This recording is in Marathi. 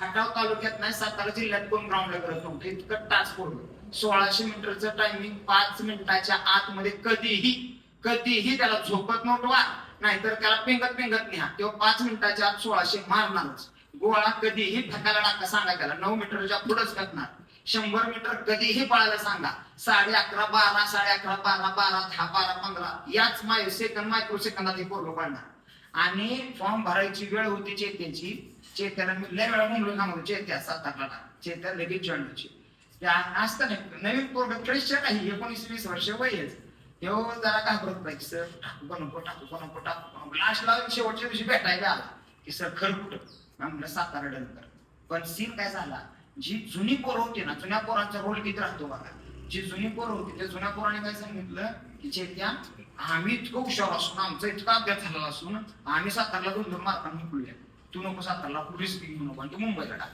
खटाव तालुक्यात नाही सातारा जिल्ह्यात कोण ग्राउंडला करत नव्हतं? इतकं टाच फोर्स सोळाशे मीटरचं टायमिंग पाच मिनिटाच्या आतमध्ये कधीही कधीही त्याला झोपत नोटवा नाहीतर त्याला पेंगत पेंगत न्या तेव्हा पाच मिनिटाच्या आत सोळाशे मारणारच. गोळा कधीही फेकायला टाका सांगा त्याला. नऊ मीटरच्या पुढेच फेकणार शंभर मीटर कधीही पळायला सांगा. साडे अकरा बारा साडे अकरा बारा बारा दहा बारा पंधरा. याच माय सेकंद मायक्रो सेकंदात हे पोरग पडणार आणि फॉर्म भरायची वेळ होती चेत्याची चेत्याला मी लय वेळा म्हणलो सांगतो चेत्या सातारला आठला चेत्या लगेच जॉईन व्हायची त्या असतं नाही नवीन पोरग फ्रेश काही एकोणीस वीस वर्ष वयच तेव्हा जरा घाबरत पाहिजे सर टाकू का नको टाकू का नको टाकू का नको लास्टला शेवटच्या दिवशी भेटायला आला. की सर खरं कुठं? म्हणलं सातारा डनकर पण सीन काय झाला? जी जुनी पोरं होती ना जुन्या पोरांचा रोल किती राहतो बघा. जी जुनी पोर होती त्या जुन्या पोराने काय सांगितलं की चेत्या आम्ही इतकं हुशार असून आमचा इतका अभ्यास झालेला असून आम्ही सातारला दोन दोन मार्कांनी मुकलूया तू नको सातारला पोलीस घेऊ नको आणि तू मुंबईला टाक.